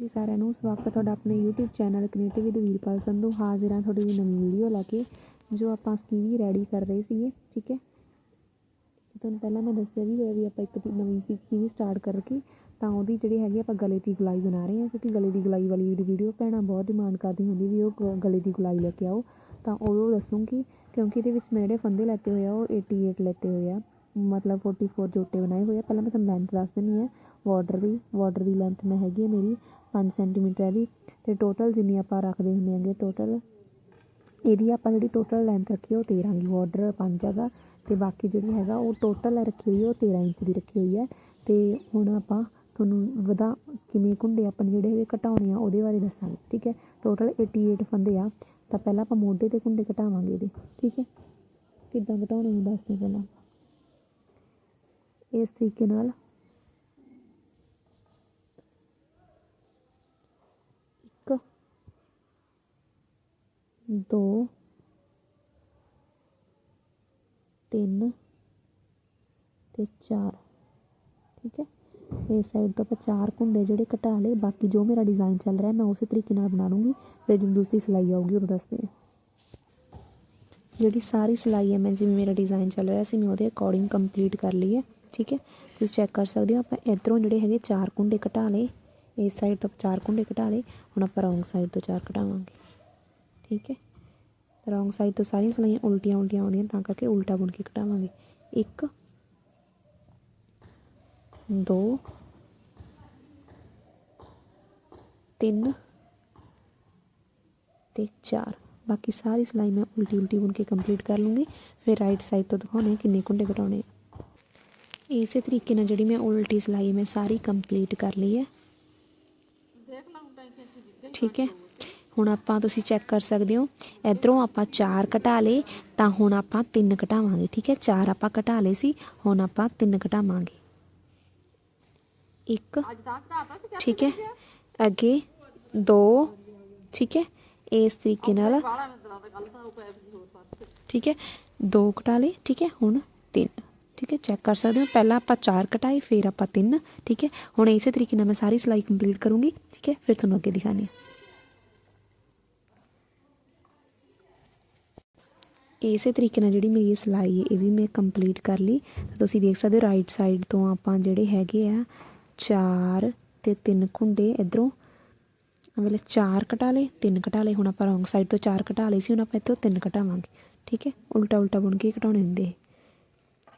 ਜੀ ਸਾਰਿਆਂ ਨੂੰ ਸਵਾਗਤ ਹੈ ਤੁਹਾਡਾ ਆਪਣੇ YouTube channel creative with Veerpal Sandhu. ਹਾਜ਼ਰ ਹਾਂ ਤੁਹਾਡੀ ਨਵੀਂ ਵੀਡੀਓ ਲੈ ਕੇ, ਜੋ ਆਪਾਂ ਸਕੀਵੀ ਰੈਡੀ ਕਰ ਰਹੇ ਸੀਗੇ, ਠੀਕ ਹੈ? ਤੁਹਾਨੂੰ ਪਹਿਲਾਂ ਮੈਂ ਦੱਸਿਆ ਵੀ ਹੋਇਆ ਵੀ ਆਪਾਂ ਇੱਕ ਨਵੀਂ ਸਕੀਵੀ ਸਟਾਰਟ ਕਰਕੇ, ਤਾਂ ਉਹਦੀ ਜਿਹੜੀ ਹੈਗੀ ਆਪਾਂ ਗਲੇ ਦੀ ਗੁਲਾਈ ਬਣਾ ਰਹੇ ਹਾਂ, ਕਿਉਂਕਿ ਗਲੇ ਦੀ ਗੁਲਾਈ ਵਾਲੀ ਵੀਡੀਓ ਭੈਣਾਂ ਬਹੁਤ ਡਿਮਾਂਡ ਕਰਦੀ ਹੁੰਦੀ ਵੀ ਉਹ ਗਲੇ ਦੀ ਗੁਲਾਈ ਲੈ ਕੇ ਆਓ। ਤਾਂ ਉਹ ਦੱਸੂਗੀ, ਕਿਉਂਕਿ ਇਹਦੇ ਵਿੱਚ ਮੈਂ ਜਿਹੜੇ ਫੰਦੇ ਲੈਤੇ ਹੋਏ ਆ, ਉਹ 88 ਲੈਤੇ ਹੋਏ ਆ। ਮਤਲਬ 44 ਜੋਟੇ ਬਣਾਏ ਹੋਏ ਆ। ਪਹਿਲਾਂ ਮੈਂ ਤੁਹਾਨੂੰ ਲੈਂਥ ਦੱਸ ਦਿੰਦੀ ਹਾਂ। ਬਾਰਡਰ ਦੀ ਬਾਰਡਰ ਦੀ ਲੈਂਥ ਮੈਂ ਹੈਗੀ ਆ ਮੇਰੀ ਪੰਜ ਸੈਂਟੀਮੀਟਰ ਹੈ ਦੀ ਤੇ ਟੋਟਲ ਜਿੰਨੀ ਆਪਾਂ ਰੱਖਦੇ ਹੁੰਦੇ ਹੈਗੇ ਟੋਟਲ ਇਹਦੀ ਆਪਾਂ ਜਿਹੜੀ ਟੋਟਲ ਲੈਂਥ ਰੱਖੀ ਆ, ਉਹ 13 ਗੀ ਬਾਰਡਰ 5 ਹੈਗਾ ਅਤੇ ਬਾਕੀ ਜਿਹੜੀ ਹੈਗਾ, ਉਹ ਟੋਟਲ ਰੱਖੀ ਹੋਈ ਆ, ਉਹ 13 ਇੰਚ ਦੀ ਰੱਖੀ ਹੋਈ ਹੈ ਅਤੇ ਹੁਣ ਆਪਾਂ ਤੁਹਾਨੂੰ ਵਧਾ ਕਿਵੇਂ ਕੁੰਡੇ ਆਪਣੇ ਜਿਹੜੇ ਹੈਗੇ ਘਟਾਉਣੇ ਆ, ਉਹਦੇ ਬਾਰੇ ਦੱਸਾਂਗੇ, ਠੀਕ ਹੈ? ਟੋਟਲ 88 ਫੰਦੇ ਆ, ਤਾਂ ਪਹਿਲਾਂ ਆਪਾਂ ਮੋਢੇ ਤੇ ਕੁੰਡੇ ਘਟਾਵਾਂਗੇ ਇਹਦੇ, ਠੀਕ ਹੈ? ਕਿੱਦਾਂ ਘਟਾਉਣੇ ਨੂੰ ਦੱਸਦੇ ਪਹਿਲਾਂ। ਇਸ ਤਰੀਕੇ ਨਾਲ ਇੱਕ ਦੋ, ਤਿੰਨ ਤੇ ਚਾਰ। ਠੀਕ ਹੈ? ਇਸ ਸਾਈਡ ਤੋਂ ਆਪਾਂ ਚਾਰ ਕੁੰਡੇ ਜਿਹੜੇ ਘਟਾ ਲਏ। ਬਾਕੀ ਜੋ ਮੇਰਾ ਡਿਜ਼ਾਈਨ ਚੱਲ ਰਿਹਾ, ਮੈਂ ਉਸੇ ਤਰੀਕੇ ਨਾਲ ਬਣਾ ਲੂੰਗੀ ਫਿਰ ਜਦੋਂ ਦੂਸਰੀ ਸਿਲਾਈ ਆਊਗੀ ਉਹ ਦੱਸਦੇ ਹਾਂ। ਜਿਹੜੀ ਸਾਰੀ ਸਿਲਾਈ ਹੈ, ਮੈਂ ਜਿਵੇਂ ਮੇਰਾ ਡਿਜ਼ਾਈਨ ਚੱਲ ਰਿਹਾ ਸੀ, ਮੈਂ ਉਹਦੇ ਅਕੋਰਡਿੰਗ ਕੰਪਲੀਟ ਕਰ ਲਈ ਹੈ। ਠੀਕ ਹੈ? ਤੁਸੀਂ ਚੈੱਕ ਕਰ ਸਕਦੇ ਹੋ, ਆਪਾਂ ਇਧਰੋਂ ਜਿਹੜੇ ਹੈਗੇ ਚਾਰ ਕੁੰਡੇ ਘਟਾ ਲਏ। ਇਸ ਸਾਈਡ ਤੋਂ ਚਾਰ ਕੁੰਡੇ ਘਟਾ ਲਏ। ਹੁਣ ਆਪਾਂ ਰੌਂਗ ਸਾਈਡ ਤੋਂ ਚਾਰ ਘਟਾਵਾਂਗੇ। ਠੀਕ ਹੈ ਰੌਂਗ ਸਾਈਡ ਤੋਂ ਸਾਰੀਆਂ ਸਿਲਾਈਆਂ ਉਲਟੀਆਂ ਉਲਟੀਆਂ ਆਉਂਦੀਆਂ ਤਾਂ ਕਰਕੇ ਉਲਟਾ ਬੁਣ ਕੇ ਘਟਾਵਾਂਗੇ ਇੱਕ ਦੋ ਤਿੰਨ ਤੇ ਚਾਰ ਬਾਕੀ ਸਾਰੀ ਸਿਲਾਈ ਮੈਂ ਉਲਟੀ ਉਲਟੀ ਬੁਣ ਕੇ ਕੰਪਲੀਟ ਕਰ ਲੂੰਗੀ ਫਿਰ ਰਾਈਟ ਸਾਈਡ ਤੋਂ ਦਿਖਾਉਣੇ ਕਿੰਨੇ ਕੁੰਡੇ ਘਟਾਉਣੇ ਆ। ਇਸੇ ਤਰੀਕੇ ਨਾਲ ਜਿਹੜੀ ਮੈਂ ਉਲਟੀ ਸਿਲਾਈ ਮੈਂ ਸਾਰੀ ਕੰਪਲੀਟ ਕਰ ਲਈ ਹੈ ਠੀਕ ਹੈ ਹੁਣ ਆਪਾਂ ਤੁਸੀਂ ਚੈੱਕ ਕਰ ਸਕਦੇ ਹੋ। ਇਧਰੋਂ ਆਪਾਂ ਚਾਰ ਘਟਾ ਲਏ, ਤਾਂ ਹੁਣ ਆਪਾਂ ਤਿੰਨ ਘਟਾਵਾਂਗੇ, ਠੀਕ ਹੈ? ਚਾਰ ਆਪਾਂ ਘਟਾ ਲਏ ਸੀ, ਹੁਣ ਆਪਾਂ ਤਿੰਨ ਘਟਾਵਾਂਗੇ। ਇੱਕ, ਠੀਕ ਹੈ? ਅੱਗੇ ਦੋ, ਠੀਕ ਹੈ? ਇਸ ਤਰੀਕੇ ਨਾਲ, ਠੀਕ ਹੈ? ਦੋ ਘਟਾ ਲਏ, ਠੀਕ ਹੈ? ਹੁਣ ਤਿੰਨ, ਠੀਕ ਹੈ? ਚੈੱਕ ਕਰ ਸਕਦੇ ਹੋ। ਪਹਿਲਾਂ ਆਪਾਂ ਚਾਰ ਘਟਾਏ, ਫਿਰ ਆਪਾਂ ਤਿੰਨ, ਠੀਕ ਹੈ? ਹੁਣ ਇਸੇ ਤਰੀਕੇ ਨਾਲ ਮੈਂ ਸਾਰੀ ਸਿਲਾਈ ਕੰਪਲੀਟ ਕਰੂੰਗੀ, ਠੀਕ ਹੈ? ਫਿਰ ਤੁਹਾਨੂੰ ਅੱਗੇ ਦਿਖਾਣੀ ਹੈ। ਇਸੇ ਤਰੀਕੇ ਨਾਲ ਜਿਹੜੀ ਮੇਰੀ ਸਿਲਾਈ ਹੈ, ਇਹ ਵੀ ਮੈਂ ਕੰਪਲੀਟ ਕਰ ਲਈ। ਤੁਸੀਂ ਦੇਖ ਸਕਦੇ ਹੋ ਰਾਈਟ ਸਾਈਡ ਤੋਂ ਆਪਾਂ ਜਿਹੜੇ ਹੈਗੇ ਆ, ਚਾਰ ਤੇ ਤਿੰਨ ਕੁੰਡੇ ਇਧਰੋਂ। ਮਤਲਬ ਚਾਰ ਘਟਾ ਲਏ, ਤਿੰਨ ਘਟਾ ਲਏ। ਹੁਣ ਆਪਾਂ ਰੌਂਗ ਸਾਈਡ ਤੋਂ ਚਾਰ ਘਟਾ ਲਏ ਸੀ, ਹੁਣ ਆਪਾਂ ਇੱਥੋਂ ਤਿੰਨ ਘਟਾਵਾਂਗੇ ਠੀਕ ਹੈ? ਉਲਟਾ ਉਲਟਾ ਬੁਣ ਕੇ ਘਟਾਉਣੇ ਹੁੰਦੇ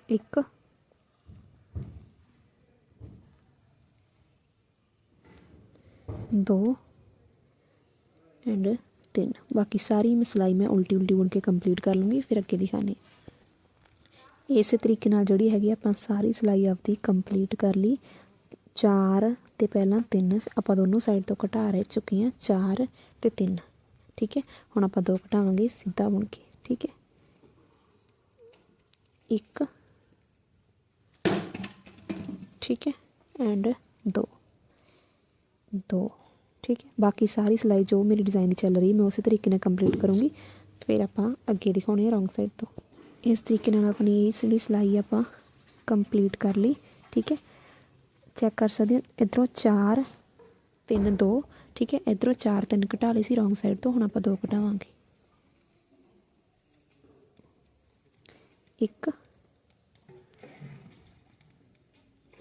ਇੱਕ। ਦੋ। ਐਂਡ ਤਿੰਨ। ਬਾਕੀ ਸਾਰੀ ਮੈਂ ਸਿਲਾਈ ਮੈਂ ਉਲਟੀ ਉਲਟੀ ਬੁਣ ਕੇ ਕੰਪਲੀਟ ਕਰ ਲੂੰਗੀ, ਫਿਰ ਅੱਗੇ ਦਿਖਾਣੀ। ਇਸੇ ਤਰੀਕੇ ਨਾਲ ਜਿਹੜੀ ਹੈਗੀ ਆਪਾਂ ਸਾਰੀ ਸਿਲਾਈ ਆਪਦੀ ਕੰਪਲੀਟ ਕਰ ਲਈ। ਚਾਰ ਤੇ ਪਹਿਲਾਂ ਤਿੰਨ, ਆਪਾਂ ਦੋਨੋਂ ਸਾਈਡ ਤੋਂ ਘਟਾ ਰਹੇ ਚੁੱਕੇ ਹਾਂ, ਚਾਰ ਤੇ ਤਿੰਨ। ਠੀਕ ਹੈ? ਹੁਣ ਆਪਾਂ ਦੋ ਘਟਾਵਾਂਗੇ ਸਿੱਧਾ ਬੁਣ ਕੇ, ਠੀਕ ਹੈ? ਇੱਕ, ਠੀਕ ਹੈ? ਐਂਡ ਦੋ। ਦੋ। ਠੀਕ ਹੈ? ਬਾਕੀ ਸਾਰੀ ਸਿਲਾਈ ਜੋ ਮੇਰੀ ਡਿਜ਼ਾਈਨ ਦੀ ਚੱਲ ਰਹੀ ਮੈਂ ਉਸੇ ਤਰੀਕੇ ਨਾਲ ਕੰਪਲੀਟ ਕਰੂੰਗੀ। ਫਿਰ ਆਪਾਂ ਅੱਗੇ ਦਿਖਾਉਣੇ ਆ ਰੌਂਗ ਸਾਈਡ ਤੋਂ। ਇਸ ਤਰੀਕੇ ਨਾਲ ਆਪਣੀ ਇਹ ਜਿਹੜੀ ਸਿਲਾਈ ਆਪਾਂ ਕੰਪਲੀਟ ਕਰ ਲਈ, ਠੀਕ ਹੈ? ਚੈੱਕ ਕਰ ਸਕਦੇ ਹੋ, ਇਧਰੋਂ 4 3 2 ਠੀਕ ਹੈ? ਇਧਰੋਂ 4 3 ਘਟਾ ਲਈ ਸੀ ਰੌਂਗ ਸਾਈਡ ਤੋਂ, ਹੁਣ ਆਪਾਂ ਦੋ ਘਟਾਵਾਂਗੇ। ਇੱਕ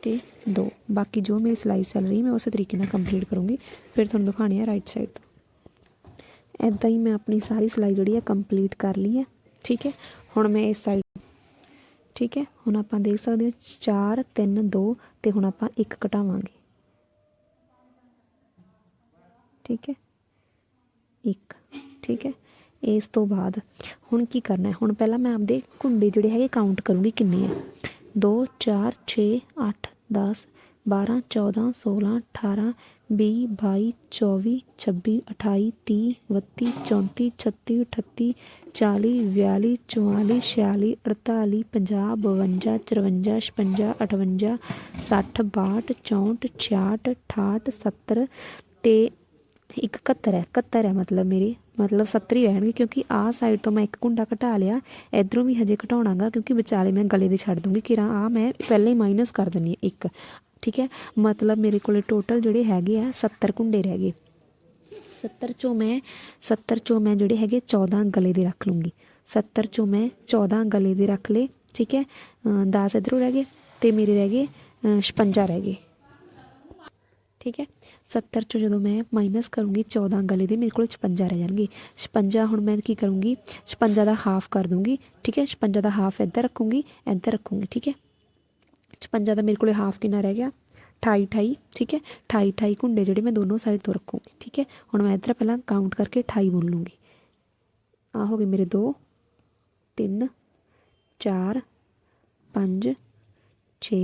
ਤੇ ਦੋ। ਬਾਕੀ ਜੋ ਮੇਰੀ ਸਿਲਾਈ ਚੱਲ ਰਹੀ, ਮੈਂ ਉਸੇ ਤਰੀਕੇ ਨਾਲ ਕੰਪਲੀਟ ਕਰੂੰਗੀ। ਫਿਰ ਤੁਹਾਨੂੰ ਦਿਖਾਣੀ ਹੈ ਰਾਈਟ ਸਾਈਡ ਤੋਂ। ਐਦਾਂ ਹੀ ਮੈਂ ਆਪਣੀ ਸਾਰੀ ਸਿਲਾਈ ਜਿਹੜੀ ਹੈ ਕੰਪਲੀਟ ਕਰ ਲਈ ਹੈ ਠੀਕ ਹੈ? ਹੁਣ ਮੈਂ ਇਸ ਸਾਈਡ ਠੀਕ ਹੈ? ਹੁਣ ਆਪਾਂ ਦੇਖ ਸਕਦੇ ਹੋ 4 3 2 ਤੇ ਹੁਣ ਆਪਾਂ ਇੱਕ ਘਟਾਵਾਂਗੇ ਠੀਕ ਹੈ? ਇੱਕ। ਠੀਕ ਹੈ? ਇਸ ਤੋਂ ਬਾਅਦ ਹੁਣ ਕੀ ਕਰਨਾ ਹੈ? ਹੁਣ ਪਹਿਲਾਂ ਮੈਂ ਆਪਦੇ ਕੁੰਡੇ ਜਿਹੜੇ ਹੈਗੇ ਕਾਊਂਟ ਕਰੂੰਗੀ ਕਿੰਨੇ ਆ। 2 4 6 8 10 12 14 16 18 20 22 24 26 28 30 32 34 36 38 40 42 44 46 48 50 52 54 56 58 60 62 64 66 68 70 ਤੇ ਇੱਕ 71 ਹੈ 71 ਹੈ ਮਤਲਬ ਮੇਰੇ ਮਤਲਬ 70 ਹੀ ਰਹਿਣਗੇ ਕਿਉਂਕਿ ਆਹ ਸਾਈਡ ਤੋਂ ਮੈਂ ਇੱਕ ਕੁੰਡਾ ਘਟਾ ਲਿਆ ਇਧਰੋਂ ਵੀ ਹਜੇ ਘਟਾਉਣਾਗਾ ਕਿਉਂਕਿ ਵਿਚਾਲੇ ਮੈਂ ਗਲੇ ਦੇ ਛੱਡ ਦੂੰਗੀ ਕਿ ਆ ਮੈਂ ਪਹਿਲਾਂ ਹੀ ਮਾਈਨਸ ਕਰ ਦਿੰਨੀ ਹਾਂ ਇੱਕ ਠੀਕ ਹੈ ਮਤਲਬ ਮੇਰੇ ਕੋਲੇ ਟੋਟਲ ਜਿਹੜੇ ਹੈਗੇ ਆ 70 ਕੁੰਡੇ ਰਹਿ ਗਏ 70 ਚੋਂ ਮੈਂ 70 ਚੋਂ ਮੈਂ ਜਿਹੜੇ ਹੈਗੇ 14 ਗਲੇ ਦੇ ਰੱਖ ਲੂੰਗੀ 70 ਚੋਂ ਮੈਂ 14 ਗਲੇ ਦੇ ਰੱਖ ਲਏ ਠੀਕ ਹੈ 10 ਇਧਰੋਂ ਰਹਿ ਗਏ ਤੇ ਮੇਰੇ ਰਹਿ ਗਏ ਅ, 56 ਰਹਿ ਗਏ ਠੀਕ ਹੈ 70 ਚੋਂ ਜਦੋਂ ਮੈਂ ਮਾਈਨਸ ਕਰੂੰਗੀ 14 ਗਲੇ ਦੇ ਮੇਰੇ ਕੋਲ 56 ਰਹਿ ਜਾਣਗੇ 56 ਹੁਣ ਮੈਂ ਕੀ ਕਰੂੰਗੀ 56 ਦਾ ਹਾਫ ਕਰ ਦੂੰਗੀ ਠੀਕ ਹੈ 56 ਦਾ ਹਾਫ ਇੱਧਰ ਰੱਖੂੰਗੀ ਇੱਧਰ ਰੱਖੂੰਗੀ ਠੀਕ ਹੈ 56 ਦਾ ਮੇਰੇ ਕੋਲੇ ਹਾਫ ਕਿੰਨਾ ਰਹਿ ਗਿਆ 28 28 ਠੀਕ ਹੈ 28 28 ਕੁੰਡੇ ਜਿਹੜੇ ਮੈਂ ਦੋਨੋਂ ਸਾਈਡ ਤੋਂ ਰੱਖੂੰਗੀ ਠੀਕ ਹੈ ਹੁਣ ਮੈਂ ਇੱਧਰ ਪਹਿਲਾਂ ਕਾਊਂਟ ਕਰਕੇ 28 ਬੋਲ ਲੂੰਗੀ ਆ ਹੋ ਗਏ ਮੇਰੇ 2 3 4 5 6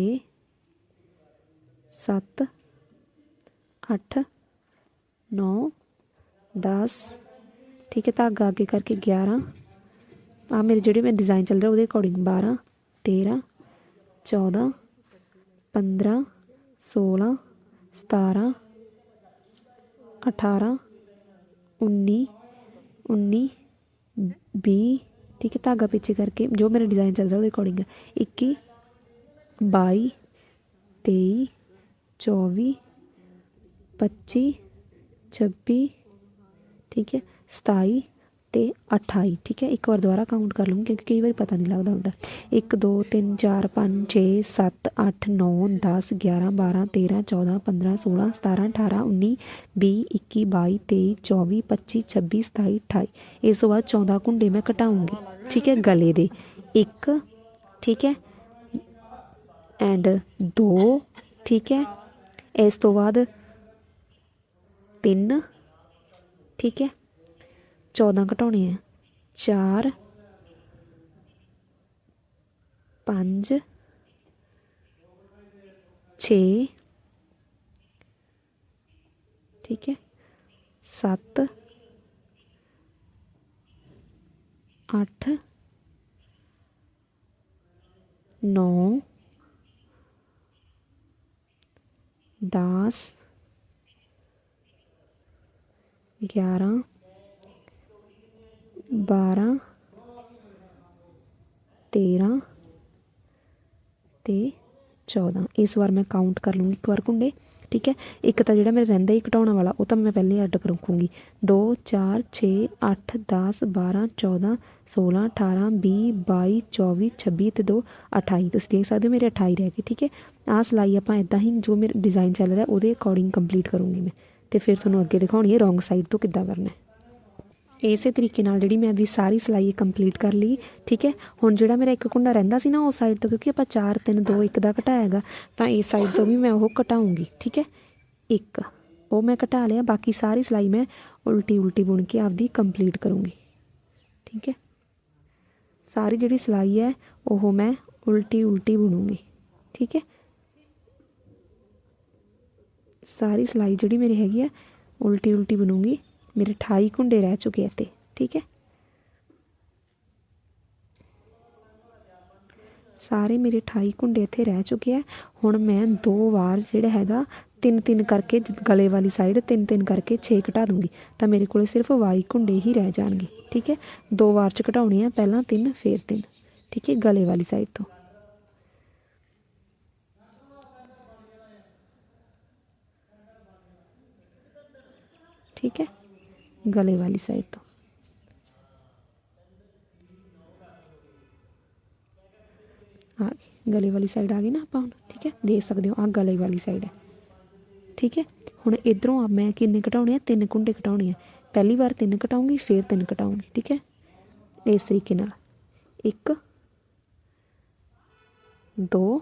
7 8 9 10 ਠੀਕ ਹੈ ਧਾਗਾ ਅੱਗੇ ਕਰਕੇ 11 ਆ ਮੇਰੇ ਜਿਹੜੇ ਮੈਂ ਡਿਜ਼ਾਈਨ ਚੱਲ ਰਿਹਾ ਉਹਦੇ ਅਕੋਰਡਿੰਗ 12 13 14 15 16 17 18 19 19 20 ਠੀਕ ਹੈ ਧਾਗਾ ਪਿੱਛੇ ਕਰਕੇ ਜੋ ਮੇਰਾ ਡਿਜ਼ਾਈਨ ਚੱਲ ਰਿਹਾ ਉਹਦੇ ਅਕੋਰਡਿੰਗ 21 22 23 24 25 26 ਠੀਕ ਹੈ 27 ਤੇ 28 ਠੀਕ ਹੈ, ਇੱਕ ਵਾਰ ਦੁਬਾਰਾ ਕਾਊਂਟ ਕਰ ਲਵਾਂਗੇ ਕਿਉਂਕਿ ਕਈ ਵਾਰੀ ਪਤਾ ਨਹੀਂ ਲੱਗਦਾ ਹੁੰਦਾ। 1 2 3 4 5 6 7 8 9 10 11 12 13 14 15 16 17 18 19 20 21 22 23 24 25 26 27 28 ਇਸ ਤੋਂ ਬਾਅਦ 14 ਕੁੰਡੇ ਮੈਂ ਘਟਾਉਂਗੀ, ਠੀਕ ਹੈ, ਗਲੇ ਦੇ। ਇੱਕ, ਠੀਕ ਹੈ, ਐਂਡ 2 ਠੀਕ ਹੈ, ਇਸ ਤੋਂ ਬਾਅਦ 3 ਠੀਕ ਹੈ। 14 ਘਟਾਉਣੇ ਆ। 4 5 6 ਠੀਕ ਹੈ। 7 8 9 10 11 12 13 ਤੇ 14 ਇਸ ਵਾਰ ਮੈਂ ਕਾਊਂਟ ਕਰ ਲੂੰਗੀ ਇੱਕ ਵਾਰ ਕੁੰਡੇ, ਠੀਕ ਹੈ? ਇੱਕ ਤਾਂ ਜਿਹੜਾ ਮੇਰੇ ਰਹਿੰਦਾ ਹੀ ਘਟਾਉਣ ਵਾਲਾ, ਉਹ ਤਾਂ ਮੈਂ ਪਹਿਲੇ ਐਡ ਕਰੂੰਗੀ। 2 4 6 8 10 12 14 16 18 20 22 24 26 ਤੇ 2 28 ਤੁਸੀਂ ਦੇਖ ਸਕਦੇ ਹੋ ਮੇਰੇ 28 ਰਹਿ ਗਏ, ਠੀਕ ਹੈ? ਆਹ ਸਿਲਾਈ ਆਪਾਂ ਇਦਾਂ ਹੀ ਜੋ ਮੇਰਾ ਡਿਜ਼ਾਈਨ ਚੱਲ ਰਿਹਾ, ਉਹਦੇ ਅਕੋਰਡਿੰਗ ਕੰਪਲੀਟ ਕਰੂੰਗੀ ਮੈਂ। ਤੇ ਫਿਰ ਤੁਹਾਨੂੰ ਅੱਗੇ ਦਿਖਾਉਣੀ ਹੈ ਰੋਂਗ ਸਾਈਡ ਤੋਂ ਕਿੱਦਾਂ ਕਰਨਾ ਹੈ। ਇਸੇ ਤਰੀਕੇ ਨਾਲ ਜਿਹੜੀ ਮੈਂ ਵੀ ਸਾਰੀ ਸਿਲਾਈ ਕੰਪਲੀਟ ਕਰ ਲਈ, ਠੀਕ ਹੈ? ਹੁਣ ਜਿਹੜਾ ਮੇਰਾ ਇੱਕ ਕੁੰਡਾ ਰਹਿੰਦਾ ਸੀ ਨਾ ਉਸ ਸਾਈਡ ਤੋਂ, ਕਿਉਂਕਿ ਆਪਾਂ 4 3 2 1 ਦਾ ਘਟਾਇਆਗਾ ਤਾਂ ਇਸ ਸਾਈਡ ਤੋਂ ਵੀ ਮੈਂ ਉਹ ਘਟਾਉਂਗੀ, ਠੀਕ ਹੈ? ਇੱਕ, ਉਹ ਮੈਂ ਘਟਾ ਲਿਆ, ਬਾਕੀ ਸਾਰੀ ਸਿਲਾਈ ਮੈਂ ਉਲਟੀ ਉਲਟੀ ਬੁਣ ਕੇ ਆਪਦੀ ਕੰਪਲੀਟ ਕਰੂੰਗੀ, ਠੀਕ ਹੈ? ਸਾਰੀ ਜਿਹੜੀ ਸਿਲਾਈ ਹੈ, ਉਹ ਮੈਂ ਉਲਟੀ ਉਲਟੀ ਬੁਣੂੰਗੀ, ਠੀਕ ਹੈ? ਸਾਰੀ ਸਿਲਾਈ ਜਿਹੜੀ ਮੇਰੀ ਹੈਗੀ ਆ, ਉਲਟੀ ਉਲਟੀ ਬਣੂਗੀ। ਮੇਰੇ 28 ਕੁੰਡੇ ਰਹਿ ਚੁੱਕੇ ਇੱਥੇ, ਠੀਕ ਹੈ? ਸਾਰੇ ਮੇਰੇ 28 ਕੁੰਡੇ ਇੱਥੇ ਰਹਿ ਚੁੱਕੇ ਆ। ਹੁਣ ਮੈਂ ਦੋ ਵਾਰ ਜਿਹੜਾ ਹੈਗਾ, ਤਿੰਨ ਤਿੰਨ ਕਰਕੇ ਜ- ਗਲੇ ਵਾਲੀ ਸਾਈਡ ਤਿੰਨ ਤਿੰਨ ਕਰਕੇ 6 ਘਟਾ ਦੂੰਗੀ। ਤਾਂ ਮੇਰੇ ਕੋਲੇ ਸਿਰਫ 22 ਕੁੰਡੇ ਹੀ ਰਹਿ ਜਾਣਗੇ, ਠੀਕ ਹੈ? ਦੋ ਵਾਰ ਚ ਘਟਾਉਣੇ ਆ, ਪਹਿਲਾਂ ਤਿੰਨ, ਫਿਰ ਤਿੰਨ, ਠੀਕ ਹੈ? ਗਲੇ ਵਾਲੀ ਸਾਈਡ ਤੋਂ। ਠੀਕ ਹੈ ਗਲੇ ਵਾਲੀ ਸਾਈਡ ਤੋਂ ਆ ਗਲੇ ਵਾਲੀ ਸਾਈਡ ਆ ਗਈ ਨਾ ਆਪਾਂ ਹੁਣ ਠੀਕ ਹੈ ਦੇਖ ਸਕਦੇ ਹੋ ਆ ਗਲੇ ਵਾਲੀ ਸਾਈਡ ਹੈ ਠੀਕ ਹੈ ਹੁਣ ਇਧਰੋਂ ਆ ਮੈਂ ਕਿੰਨੇ ਘਟਾਉਣੇ ਆ ਤਿੰਨ ਕੁੰਡੇ ਘਟਾਉਣੇ ਆ ਪਹਿਲੀ ਵਾਰ ਤਿੰਨ ਘਟਾਉਂਗੀ ਫਿਰ ਤਿੰਨ ਘਟਾਉਂਗੀ ਠੀਕ ਹੈ ਇਸ ਤਰੀਕੇ ਨਾਲ ਇੱਕ ਦੋ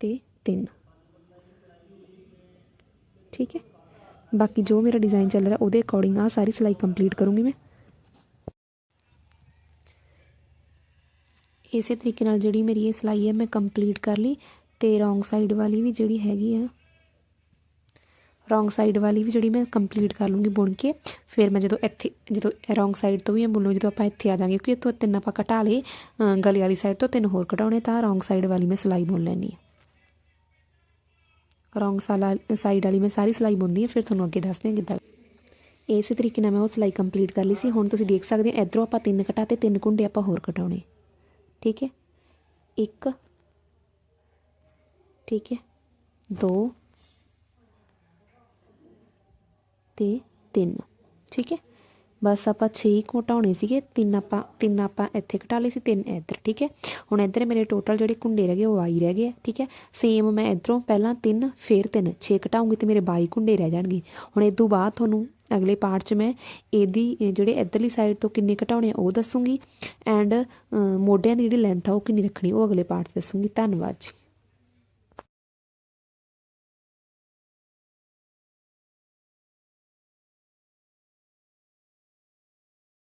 ਤੇ ਤਿੰਨ ਠੀਕ ਹੈ। ਬਾਕੀ ਜੋ ਮੇਰਾ ਡਿਜ਼ਾਈਨ ਚੱਲ ਰਿਹਾ ਉਹਦੇ ਅਕੋਰਡਿੰਗ ਆ ਸਾਰੀ ਸਿਲਾਈ ਕੰਪਲੀਟ ਕਰੂੰਗੀ ਮੈਂ। ਇਸੇ ਤਰੀਕੇ ਨਾਲ ਜਿਹੜੀ ਮੇਰੀ ਇਹ ਸਿਲਾਈ ਹੈ ਮੈਂ ਕੰਪਲੀਟ ਕਰ ਲਈ ਤੇ ਰੋਂਗ ਸਾਈਡ ਵਾਲੀ ਵੀ ਜਿਹੜੀ ਹੈਗੀ ਆ ਰੋਂਗ ਸਾਈਡ ਵਾਲੀ ਵੀ ਜਿਹੜੀ ਮੈਂ ਕੰਪਲੀਟ ਕਰ ਲੂੰਗੀ ਬੁਣ ਕੇ, ਫਿਰ ਮੈਂ ਜਦੋਂ ਇੱਥੇ, ਜਦੋਂ ਰੋਂਗ ਸਾਈਡ ਤੋਂ ਵੀ ਇਹ ਬੁਣੋ, ਜਦੋਂ ਆਪਾਂ ਇੱਥੇ ਆ ਜਾਾਂਗੇ, ਕਿਉਂਕਿ ਇੱਥੋਂ ਤਿੰਨ ਆਪਾਂ ਘਟਾ ਲਏ ਗਲੇ ਵਾਲੀ ਸਾਈਡ ਤੋਂ ਤਿੰਨ ਹੋਰ ਘਟਾਉਣੇ ਤਾਂ ਰੋਂਗ ਸਾਈਡ ਵਾਲੀ ਮੈਂ ਸਿਲਾਈ ਬੁਣ ਲੈਣੀ ਹੈ। ਰੋਂਗ ਸਾਈਡ ਵਾਲੀ ਮੈਂ ਸਾਰੀ ਸਿਲਾਈ ਬੁਣਦੀ ਹਾਂ, ਫਿਰ ਤੁਹਾਨੂੰ ਅੱਗੇ ਦੱਸਦੇ ਹਾਂ ਕਿੱਦਾਂ। ਇਸੇ ਤਰੀਕੇ ਨਾਲ ਮੈਂ ਉਹ ਸਿਲਾਈ ਕੰਪਲੀਟ ਕਰ ਲਈ ਸੀ। ਹੁਣ ਤੁਸੀਂ ਦੇਖ ਸਕਦੇ ਹੋ, ਇਧਰੋਂ ਆਪਾਂ ਤਿੰਨ ਕਟਾ ਤੇ ਤਿੰਨ ਕੁੰਡੇ ਆਪਾਂ ਹੋਰ ਕਟਾਉਣੇ। ਠੀਕ ਹੈ? ਇੱਕ, ਠੀਕ ਹੈ? ਦੋ, ਤੇ ਤਿੰਨ। ਠੀਕ ਹੈ? ਬਸ ਆਪਾਂ 6 ਘਟਾਉਣੇ ਸੀਗੇ ਤਿੰਨ ਆਪਾਂ ਤਿੰਨ ਆਪਾਂ ਇੱਥੇ ਘਟਾ ਲਏ ਸੀ ਤਿੰਨ ਇੱਧਰ ਠੀਕ ਹੈ? ਹੁਣ ਇੱਧਰ ਮੇਰੇ ਟੋਟਲ ਜਿਹੜੇ ਕੁੰਡੇ ਰਹਿ ਗਏ ਉਹ ਆਈ ਰਹਿ ਗਏ ਆ, ਠੀਕ ਹੈ? ਸੇਮ ਮੈਂ ਇੱਧਰੋਂ ਪਹਿਲਾਂ ਤਿੰਨ ਫਿਰ 3 6 ਘਟਾਉਂਗੀ ਤੇ ਮੇਰੇ 22 ਕੁੰਡੇ ਰਹਿ ਜਾਣਗੇ। ਹੁਣ ਇਹ ਤੋਂ ਬਾਅਦ ਤੁਹਾਨੂੰ ਅਗਲੇ ਪਾਰਟ 'ਚ ਮੈਂ ਇਹਦੀ ਜਿਹੜੇ ਇੱਧਰਲੀ ਸਾਈਡ ਤੋਂ ਕਿੰਨੇ ਘਟਾਉਣੇ ਆ ਉਹ ਦੱਸੂਗੀ। ਐਂਡ ਮੋਢਿਆਂ ਦੀ ਜਿਹੜੀ ਲੈਂਥ ਆ ਉਹ ਕਿੰਨੀ ਰੱਖਣੀ ਉਹ ਅਗਲੇ ਪਾਰਟ 'ਚ ਦੱਸੂਗੀ। ਧੰਨਵਾਦ ਜੀ।